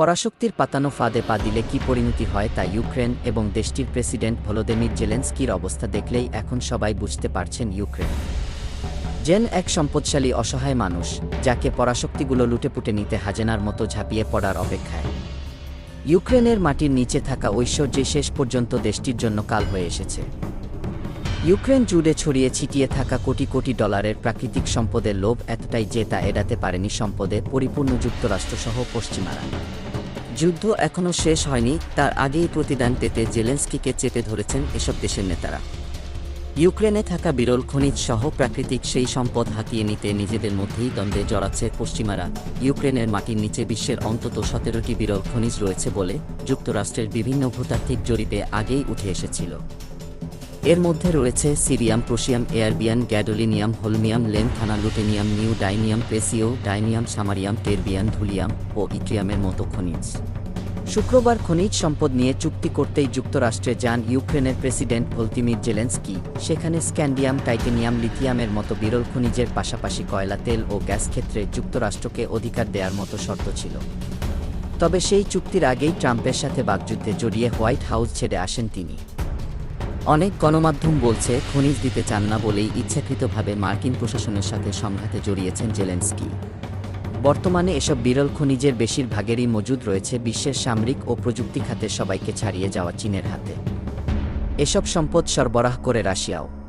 পরাশক্তির পাতানো ফাঁদে পা দিলে কি পরিণতি হয় তা ইউক্রেন এবং দেশটির প্রেসিডেন্ট ভলোদেমির জেলেন্সকির অবস্থা দেখলেই এখন সবাই বুঝতে পারছেন ইউক্রেন। জেন এক সম্পদশালী, অসহায় মানুষ, যাকে পরাশক্তিগুলো লুটেপুটে নিতে হাজেনার মতো ঝাঁপিয়ে পড়ার অপেক্ষায়। ইউক্রেনের মাটির নিচে থাকা ঐশ্বর্যে শেষ পর্যন্ত দেশটির জন্য কাল হয়ে এসেছে। ইউক্রেন জুড়ে ছড়িয়ে ছিটিয়ে থাকা কোটি কোটি ডলারের প্রাকৃতিক সম্পদের লোভ এতটাই যে তা এড়াতে পারেনি সম্পদে পরিপূর্ণ যুক্তরাষ্ট্রসহ পশ্চিমারা। যুদ্ধ এখনও শেষ হয়নি, তার আগেই প্রতিদান পেতে জেলেন্সকিকে চেপে ধরেছেন এসব দেশের নেতারা। ইউক্রেনে থাকা বিরল খনিজ সহ প্রাকৃতিক সেই সম্পদ হাতিয়ে নিতে নিজেদের মধ্যেই দ্বন্দ্বে জড়াচ্ছে পশ্চিমারা। ইউক্রেনের মাটির নিচে বিশ্বের অন্তত সতেরোটি বিরল খনিজ রয়েছে বলে যুক্তরাষ্ট্রের বিভিন্ন ভূতাত্ত্বিক জরিপে আগেই উঠে এসেছিল। এর মধ্যে রয়েছে cerium, promethium, erbium, gadolinium, holmium lanthanum lutetium, neodymium praseodymium, samarium, terbium, thulium ও ইট্রিয়ামের মতো খনিজ। শুক্রবার খনিজ সম্পদ নিয়ে চুক্তি করতেই যুক্তরাষ্ট্রে যান ইউক্রেনের প্রেসিডেন্ট ভলতিমির জেলেন্সকি। সেখানে স্ক্যান্ডিয়াম, টাইটেনিয়াম, লিথিয়ামের মতো বিরল খনিজের পাশাপাশি কয়লা, তেল ও গ্যাস ক্ষেত্রে যুক্তরাষ্ট্রকে অধিকার দেওয়ার মতো শর্ত ছিল। তবে সেই চুক্তির আগেই ট্রাম্পের সাথে বাগযুদ্ধে জড়িয়ে হোয়াইট হাউস ছেড়ে আসেন তিনি। অনেক গণমাধ্যম বলছে খনিজ দিতে চান না বলেই ইচ্ছাকৃতভাবে মার্কিন প্রশাসনের সাথে সংঘাতে জড়িয়েছেন জেলেন্সকি। বর্তমানে এসব বিরল খনিজের বেশিরভাগেরই মজুদ রয়েছে বিশ্বের সামরিক ও প্রযুক্তি খাতে সবাইকে ছাড়িয়ে যাওয়া চীনের হাতে। এসব সম্পদ সরবরাহ করে রাশিয়াও।